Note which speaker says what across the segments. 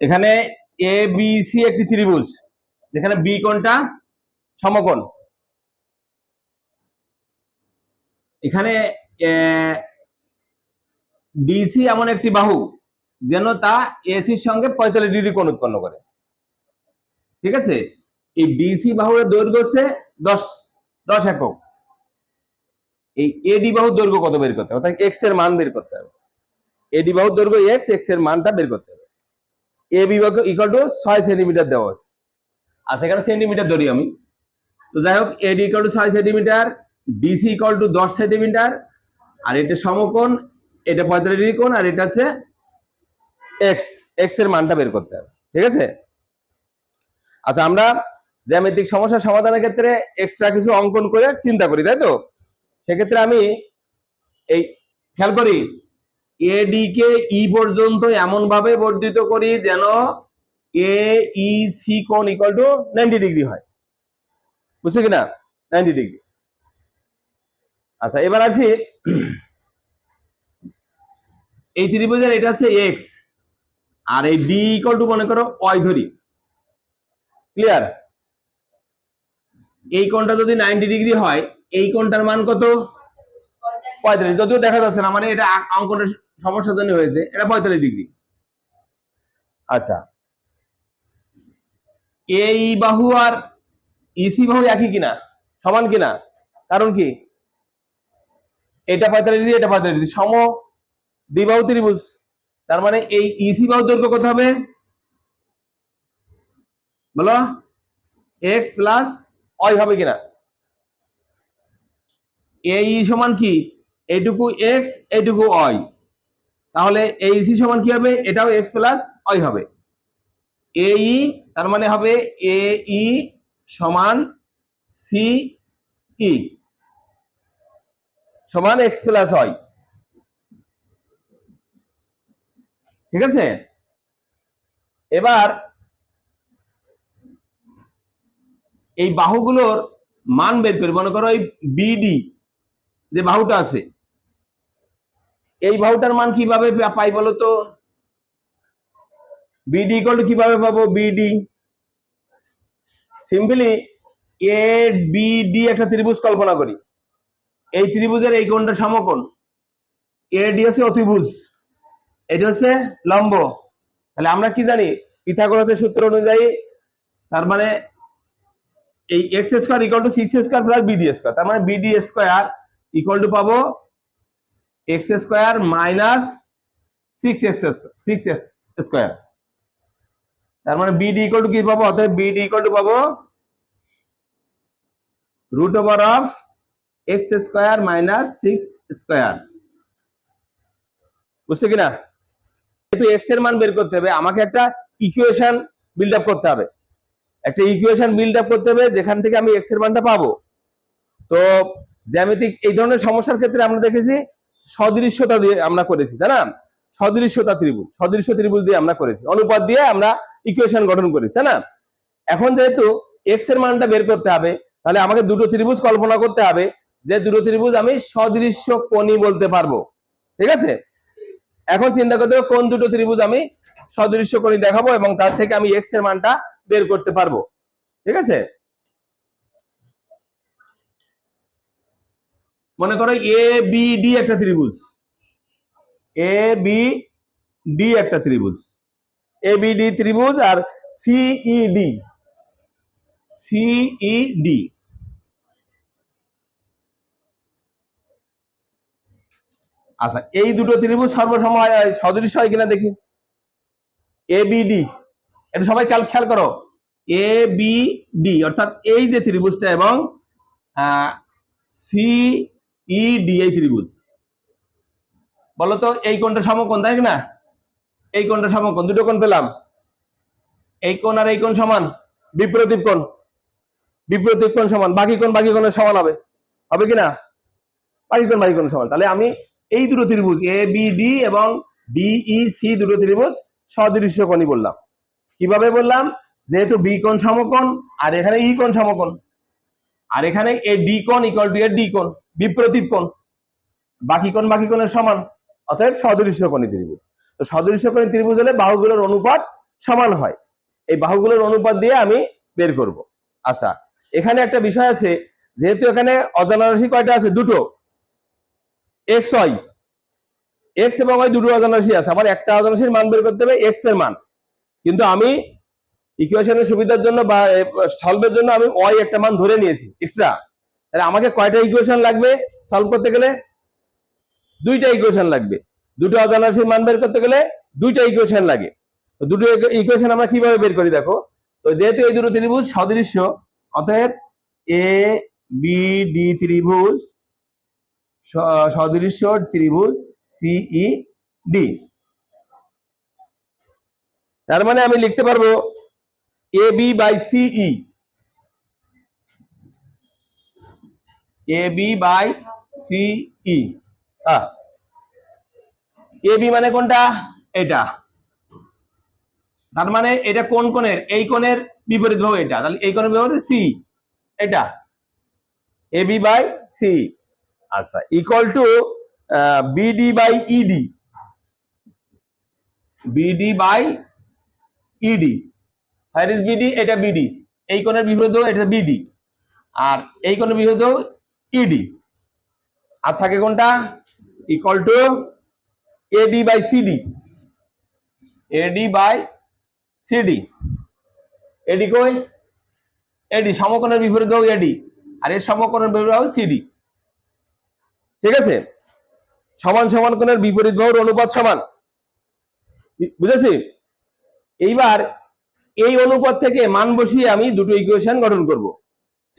Speaker 1: এখানে A B C একটি ত্রিভুজ। যেখানে বি কোনটা সমকোণ। এখানে ডিসি এমন একটি বাহু, যেন তা এসির সঙ্গে পঁয়তাল্লিশ ডিগ্রি কোণ উৎপন্ন করে। ঠিক আছে? এই ডিসি বাহুর দৈর্ঘ্য হচ্ছে দশ দশ একক। এই এডি বাহুর দৈর্ঘ্য কত বের করতে হবে? অর্থাৎ এক্সের মান বের করতে হবে। এডি বাহুর দৈর্ঘ্য এক্স এক্সের মানটা বের করতে হবে। এ বিভাগ ইকুয়াল টু ছয় সেন্টিমিটার দেওয়া আছে। আর সেখানে সেন্টিমিটার ধরি আমি। তো যাই হোক এডি ইকুয়াল টু ছয় centimetre D C equal to দশ সেন্টিমিটার আর এটা সমকোণ, এটা পঁয়তাল্লিশ ডিগ্রি কোণ, আর এটা হচ্ছে এক্স এক্সের মানটা বের করতে হবে, ঠিক আছে? আচ্ছা আমরা জ্যামিতিক সমস্যার সমাধানের ক্ষেত্রে এক্সট্রা কিছু অঙ্কন করে চিন্তা করি, তাই তো? সেক্ষেত্রে আমি এই, খেয়াল করি এডি কে ই পর্যন্ত এমন ভাবে বর্ধিত করি যেন এ ই সি কোণ ইকুয়াল টু নাইনটি ডিগ্রি হয়। বুঝছ কিনা? নাইনটি ডিগ্রি আচ্ছা এবার আসি। এই ত্রিভুজের এটা হচ্ছে এক্স আর এই ডি ইকুয়াল টু মনে করো ওয়াই ধরি। ক্লিয়ার এই কোণটা যদি নাইনটি ডিগ্রি হয়, এই কোণটার মান কত? পঁয়তাল্লিশ। যদিও দেখা যাচ্ছে না মানে এটা অঙ্কনের সমস্যার জন্য হয়েছে এটা পঁয়তাল্লিশ ডিগ্রি। আচ্ছা। এই বাহু আর ইসি বাহু একই কিনা? সমান কিনা? কারণ কি? এটা পঁয়তাল্লিশ ডিগ্রি এটা পঁয়তাল্লিশ ডিগ্রি। সম দ্বিবাহু ত্রিভুজ। তার মানে এই ইসি বাহু দৈর্ঘ্য কত হবে? বলো। এক্স প্লাস ওয়াই হবে কিনা? এই সমান কি? এইটুকু এক্স এইটুকু ওয়াই তাহলে এই সি সমান কি হবে? এটাও এক্স প্লাস ওয়াই হবে। এই তার মানে হবে এ ই সমান সি ই সমান এক্স প্লাস ওয়াই ঠিক আছে? এবার এই বাহুগুলোর মান বের করি মনে করো এই বিডি যে বাহুটা আছে এই বাহুটার মান কীভাবে পাই বলো তো বিডি ইকুয়াল টু কীভাবে পাবো? বিডি সিম্পলি এ বিডি একটা ত্রিভুজ কল্পনা করি। এই ত্রিভুজের এই কোণটা সমকোণ। এ ডি হচ্ছে অতিভুজ। এটা হচ্ছে লম্ব। তাহলে আমরা কি জানি? পিথাগোরাসের সূত্র অনুযায়ী তার মানে এই X square equal to six square plus B D square তার মানে B D square equal to পাবো X square minus six X six X square. তার মানে বিডি ইকুয়াল টু কি পাবো? অতএব বিডি ইকুয়াল টু পাবো root over of X square minus six square. বুঝছ কিনা? যেহেতু এক্সের মান বের করতে হবে, আমাকে একটা ইকুয়েশন বিল্ড আপ করতে হবে। একটা ইকুয়েশন বিল্ড আপ করতে হবে, যেখান থেকে আমি এক্সের মানটা পাবো। তো, জ্যামিতিক এই ধরনের সমস্যার ক্ষেত্রে আমরা দেখেছি সদৃশ্যতা দিয়ে আমরা করেছি, তাই না? সদৃশ্যতা ত্রিভুজ, সদৃশ্য ত্রিভুজ দিয়ে আমরা করেছি। অনুপাত দিয়ে আমরা ইকুয়েশন গঠন করেছি, তাই না? এখন যেহেতু এক্সের মানটা বের করতে হবে, তাহলে আমাকে দুটো ত্রিভুজ কল্পনা করতে হবে, যে দুটো ত্রিভুজ আমি সদৃশ্য কোণই বলতে পারব। ঠিক আছে? এখন চিন্তা করতে হবে কোন দুটো ত্রিভুজ আমি সদৃশ্য কোণী দেখাবো এবং তার থেকে আমি এক্সের মানটা বের করতে পারব। ঠিক আছে? মনে করো এ বি ডি একটা ত্রিভুজ। এ বি ডি একটা ত্রিভুজ। এ বি ডি ত্রিভুজ আর সিই ডি সিই ডি আচ্ছা এই দুটো ত্রিভুজ সর্বসম সদৃশ হয় কিনা দেখি। এ বি ডি এটা সবাই খেয়াল খেয়াল করো। এ বি ডি অর্থাৎ এই যে ত্রিভুজটা এবং সি ই ডি ত্রিভুজ। বলতো, এই কোণটা সমকোণ, তাই না? এই কোণটা সমকোণ, দুটো কোণ পেলাম। এই কোণ আর এই কোণ সমান, বিপরীত কোণ। বিপরীত কোণ সমান, বাকি কোণ বাকি কোণের সমান হবে। হবে কি না? বাকি কোণ বাকি কোণ সমান। তাহলে আমি এই দুটো ত্রিভুজ এ বি ডি এবং ডিই সি দুটো ত্রিভুজ সদৃশ্য কোণই বললাম। কীভাবে বললাম? যেহেতু বি কোণ সমকোণ, আর এখানে ই কোণ সমকোণ। আর এখানে এ ডি কোণ ইকুয়াল টু এ ডি কোণ বিপরীত কোণ। বাকি কোণ বাকি কোণের সমান, অতএব সদৃশ্য কোণী ত্রিভুজ। তো সদৃশ্য কোণী ত্রিভুজ হলে বাহুগুলোর অনুপাত সমান হয়। এই বাহুগুলোর অনুপাত দিয়ে আমি বের করব। আচ্ছা এখানে একটা বিষয় আছে, যেহেতু এখানে অজানা রাশি কয়টা আছে? দুটো। এক্স ওয়াই এক্স এবং ওয়াই দুটো অজানা রাশি আছে। আমার একটা অজানা রাশির মান বের করতে হবে এক্সের মান। কিন্তু আমি ইকুয়েশনের সুবিধার জন্য বা সলভের জন্য আমি ওয়াই একটা মান ধরে নিয়েছি এক্সট্রা তাহলে আমাকে কয়টা ইকুয়েশন লাগবে? সলভ করতে গেলে দুইটা ইকুয়েশন লাগবে। দুটো অজানা মান বের করতে গেলে দুইটা ইকুয়েশন লাগে। তো দুটো ইকুয়েশন আমরা কীভাবে বের করি দেখো? তো যেহেতু এই দুটো ত্রিভুজ সদৃশ্য, অতএব এ বি ডি ত্রিভুজ সদৃশ্য ত্রিভুজ সিই ডি তার মানে আমি লিখতে পারব এ বি বাই সিই এ বি বাই সিই এ বি মানে কোনটা? এটা। তার মানে এটা কোন কোণের? এই কোণের বিপরীত বাহু এটা। তাহলে এই কোণের বিপরীত সি এটা। এ বি বাই সি আচ্ছা equal to B D by E D B D by E D is B D এটা বিডি এই কোণের বাহু এটা বিডি আর এই কোণের বাহু ইডি আর থাকে কোনটা? Equal to A D by C D A D by C D A D কই? এডি সমকোণের বিপরীত বাহু এডি আর এর সমকোণের বিপরীত বাহু সিডি ঠিক আছে? সমান সমান কোণের বিপরীত বাহুর অনুপাত সমান। বুঝেছি? এইবার এই অনুপাত থেকে মান বসিয়ে আমি দুটো ইকুয়েশন গঠন করব।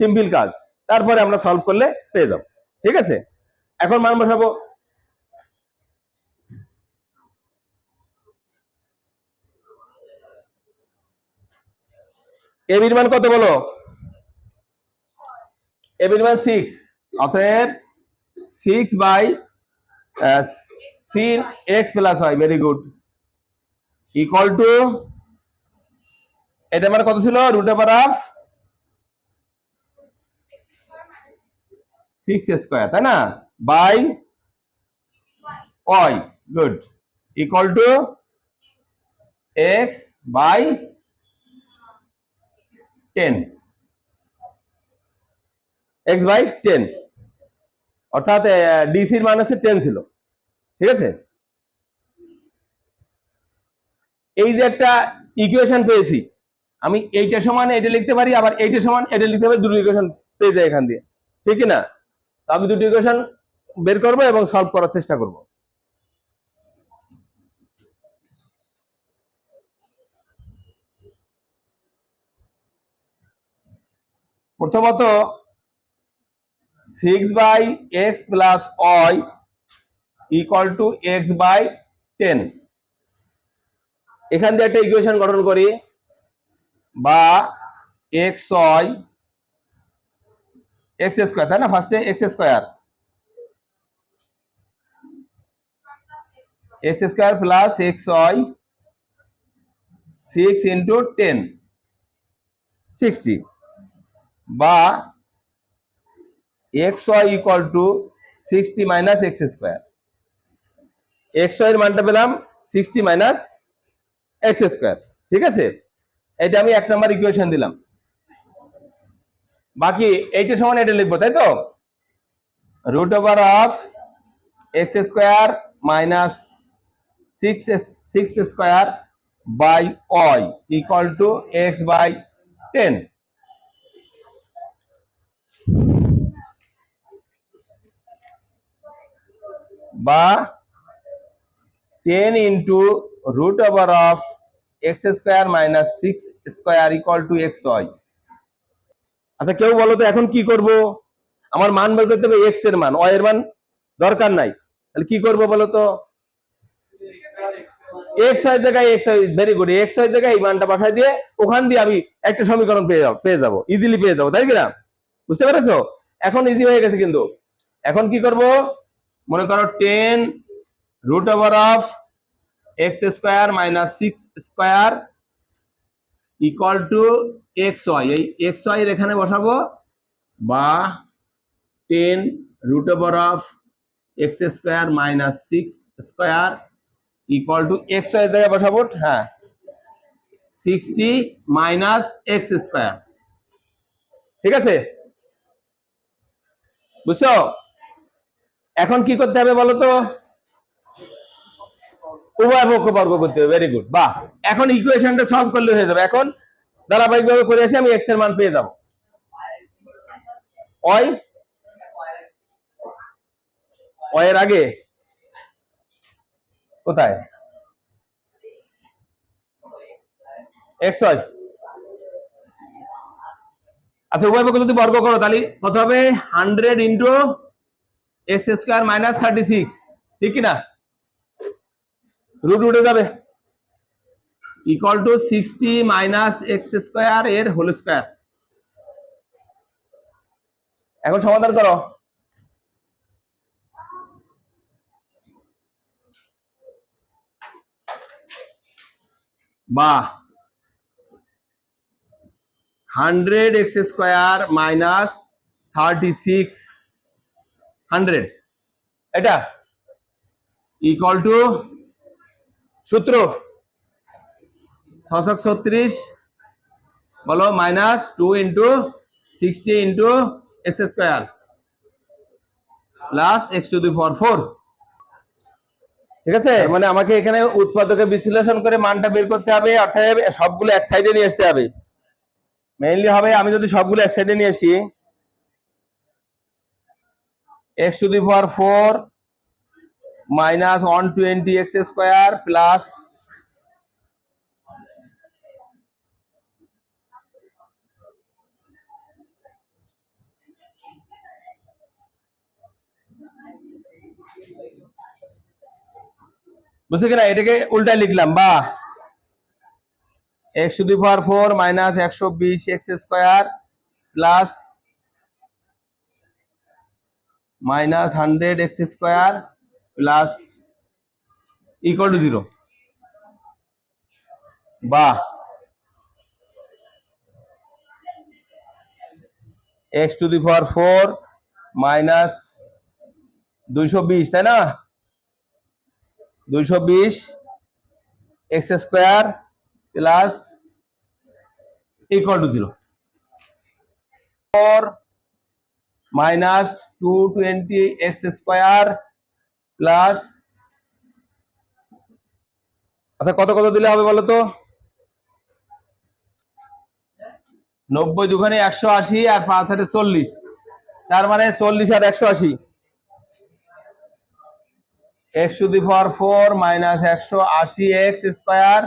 Speaker 1: সিম্পল কাজ। তারপরে আমরা সলভ করলে পেয়ে যাব। ঠিক আছে? এখন মান বসাবো। এ বির মান কত বলো? এ বির মান সিক্স অতএব six by C X plus হয় ভেরি গুড ইকুয়াল টু এটা আমার কত ছিল? Root over of six square তাই না? By Y good equal to X by ten X by ten অর্থাৎ ডিসির মান হচ্ছে টেন ছিল। ঠিক আছে? এই যে একটা ইকুয়েশন পেয়েছি। আমি এইটা সমান এটা লিখতে পারি, আবার এইটা সমান এটা লিখতে পারি, দুটো ইকুয়েশন পেয়ে যায় এখান দিয়ে। ঠিক না আমি দুটো ইকুয়েশন বের করব এবং সলভ করার চেষ্টা করব। প্রথমত six by X plus Y equal to X by ten এখান দিয়ে একটা ইকুয়েশন গঠন করি। বা এক্স ওয়াই এক্স স্কোয়ার তাই না? ফার্স্টে X square X square plus X Y six into ten sixty বা X Y equal to sixty minus X square X Y এর মানটা পেলাম সিক্সটি মাইনাস এক্স স্কোয়ার ঠিক আছে? এটা আমি এক নম্বর ইকুয়েশন দিলাম। বাকি এইটা সমান এটা লিখব, তাই তো? Root over of X square minus six six square by Y equal to X by ten বা ten into root over of X square minus six square equal to X Y আচ্ছা কেউ বলো তো এখন কি করব? আমার মান বের করতে হবে এক্সের মান ওয়াই এর মান দরকার নাই। তাহলে কি করব বলো তো? এক্স ওয়াই জায়গায় X Y very good X Y জায়গায় এই মানটা বসাই দিয়ে ওখান দিয়ে আমি একটা সমীকরণ পেয়ে যাব পেয়ে যাব ইজিলি পেয়ে যাব তাই কিনা? বুঝতে পেরেছ? এখন ইজি হয়ে গেছে কিন্তু। এখন কি করব? মনে করো ten root over of X square minus six square equal to X Y এই এক্স ওয়াই এখানে বসাবো বা ten root over of X square minus six square equal to X Y জায়গায় বসাবো হ্যাঁ সিক্সটি মাইনাস এক্স স্কোয়ার ঠিক আছে? বুঝছ? এখন কি করতে হবে বলো তো? উভয় পক্ষ বর্গ করতে হবে ভেরি গুড বাহ, এখন ইকুয়েশনটা সলভ করলে হয়ে যাবে। এখন ধারাবাহিকভাবে করে এসে আমি এক্সের মান পেয়ে যাব। ওই এর আগে? কোথায়? এক্স ওয়াই আচ্ছা উভয় পক্ষ যদি বর্গ করো, তাহলে কত হবে? Hundred into X square minus thirty six ঠিক কিনা রুট উঠে যাবে। Equal to sixty minus X square এর হোল স্কোয়ার এখন সমাধান করো। বাহ hundred X square minus thirty six hundred এটা। ইকুয়াল টু সূত্র? ছশো ছত্রিশ বলো minus two into sixty into X square plus X to the four four ঠিক আছে? মানে আমাকে এখানে উৎপাদকে বিশ্লেষণ করে মানটা বের করতে হবে অর্থাৎ সবগুলো এক সাইডে নিয়ে আসতে হবে। মেইনলি হবে আমি যদি সবগুলো এক সাইডে নিয়ে আসি X to the power four minus one twenty X square plus বুঝতে কিনা এটাকে উল্টা লিখলাম বা X to the power four minus একশো বিশ x square plus minus hundred X square plus equal to zero বা X to the power four minus দুইশো বিশ, তাই না? দুইশো বিশ X square plus equal to zero four minus two twenty X square plus আচ্ছা কত কত দিলে হবে বলো তো? নব্বই দুখানে একশো আশি আর পাঁচ হাজার চল্লিশ। তার মানে চল্লিশ আর একশো আশি। X to the four minus একশো আশি X square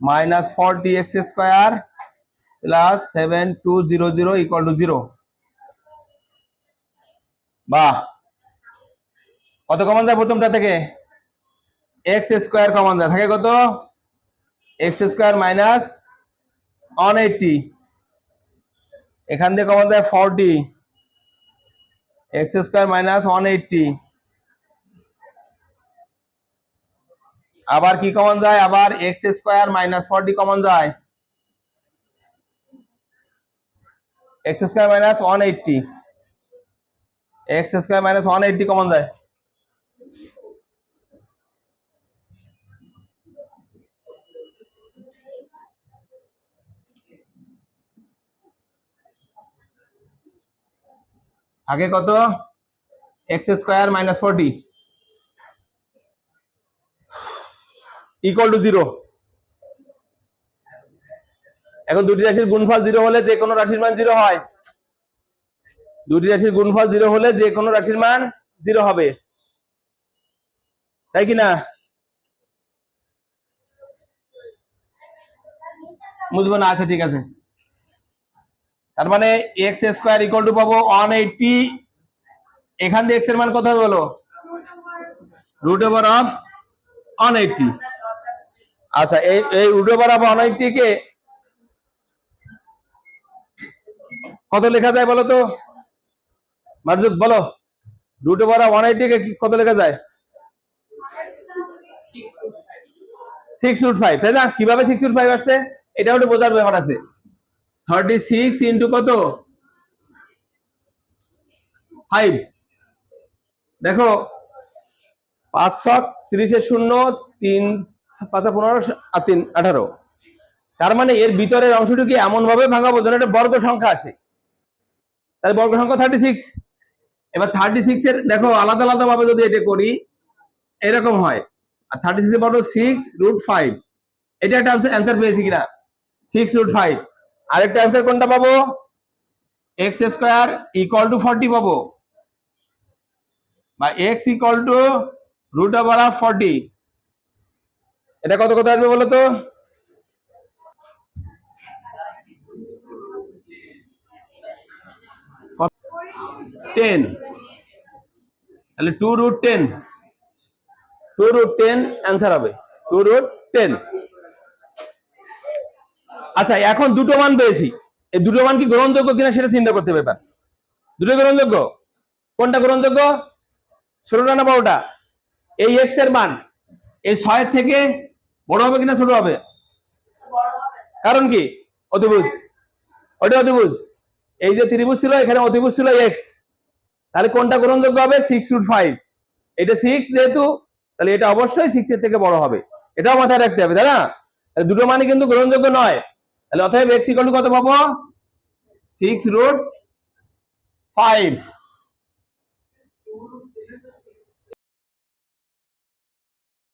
Speaker 1: minus forty X square plus seven two zero zero equal to zero. বাহ! কত কমন যায় প্রথমটা থেকে? এক্স স্কোয়ার কমন যায়। থাকে কত? X square minus one eighty এখান থেকে কমন যায় forty X square minus one eighty আবার কি কমন যায়? আবার X square minus forty common যায়। X square minus one eighty X square minus one eighty common যায়। আগে কত? X square minus forty equal to zero এখন দুটি রাশির গুণফল জিরো হলে যে কোনো রাশির মান জিরো হয়। দুটি রাশির গুণফল জিরো হলে যে কোনো রাশির মান জিরো হবে। তাই কি না? বুঝব না? আচ্ছা ঠিক আছে। তার মানে এক্স স্কোয়ার ইকুয়াল টু পাবো ওয়ান এইটটি এখান দিয়ে এক্সের মান কত হবে বলো root over of one eighty আচ্ছা এই এই root over of one eighty কে কত লেখা যায় বলো তো? মারজুক বলো। Root over of one eighty কে কত লেখা যায়? সিক্স রুট ফাইভ তাই না? কীভাবে সিক্স রুট ফাইভ আসছে? এটা একটু বোঝার ব্যাপার আছে। থার্টি সিক্স ইন্টু কত? ফাইভ দেখো পাঁচ ছক তিরিশের শূন্য, তিন পাঁচা পনেরো তিন, আঠারো। তার মানে এর ভিতরের অংশটুকু এমন ভাবে ভাঙাবো যেন একটা বর্গ সংখ্যা আসে। তাহলে বর্গ সংখ্যা থার্টি সিক্স এবার থার্টি সিক্স এর, দেখো, আলাদা আলাদা ভাবে যদি এটা করি, এরকম হয়। আর থার্টি সিক্স বলো সিক্স রুট ফাইভ এটা একটা অ্যান্সার পেয়েছি কিনা? সিক্স রুট ফাইভ আরেকটা অ্যান্সার কোনটা পাবো? X square equal to forty পাবো। বা X equal to root over of forty এটা কত কত আসবে বলো তো? টেন তাহলে two root ten two root ten answer হবে। টু রুট টেন আচ্ছা এখন দুটো মান পেয়েছি। এই দুটো মান কি গ্রহণযোগ্য কিনা সেটা চিন্তা করতে এবার। দুটো গ্রহণযোগ্য? কোনটা গ্রহণযোগ্য? ষোলোটা না বারোটা? এই এক্সের মান, এই ছয়ের থেকে বড় হবে কিনা ছোট হবে? কারণ কি? অতিভুজ। ওটা অতিভুজ। এই যে ত্রিভুজ ছিল, এখানে অতিভুজ ছিল এক্স তাহলে কোনটা গ্রহণযোগ্য হবে? সিক্স রুট ফাইভ এটা সিক্স যেহেতু, তাহলে এটা অবশ্যই সিক্স এর থেকে বড় হবে। এটাও মাথায় রাখতে হবে, তাই না? দুটো মানে কিন্তু গ্রহণযোগ্য নয়। তাহলে অতএব এক্স ইকাল টু কত পাবো? Six root five